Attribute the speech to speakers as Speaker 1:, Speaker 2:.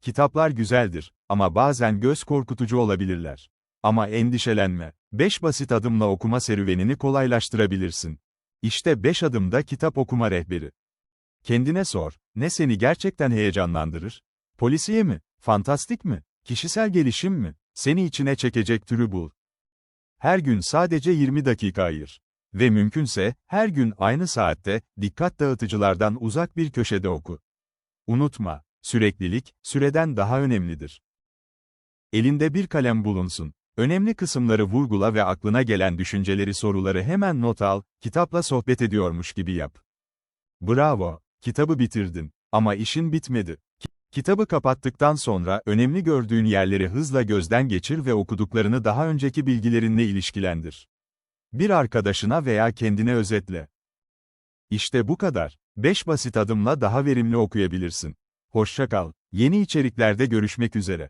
Speaker 1: Kitaplar güzeldir ama bazen göz korkutucu olabilirler. Ama endişelenme. 5 basit adımla okuma serüvenini kolaylaştırabilirsin. İşte 5 adımda kitap okuma rehberi. Kendine sor, ne seni gerçekten heyecanlandırır? Polisiye mi? Fantastik mi? Kişisel gelişim mi? Seni içine çekecek türü bul. Her gün sadece 20 dakika ayır. Ve mümkünse, her gün aynı saatte, dikkat dağıtıcılardan uzak bir köşede oku. Unutma, süreklilik, süreden daha önemlidir. Elinde bir kalem bulunsun. Önemli kısımları vurgula ve aklına gelen düşünceleri soruları hemen not al, kitapla sohbet ediyormuş gibi yap. Bravo, kitabı bitirdin. Ama işin bitmedi. Ki- Kitabı kapattıktan sonra önemli gördüğün yerleri hızla gözden geçir ve okuduklarını daha önceki bilgilerinle ilişkilendir. Bir arkadaşına veya kendine özetle. İşte bu kadar. 5 basit adımla daha verimli okuyabilirsin. Hoşça kal. Yeni içeriklerde görüşmek üzere.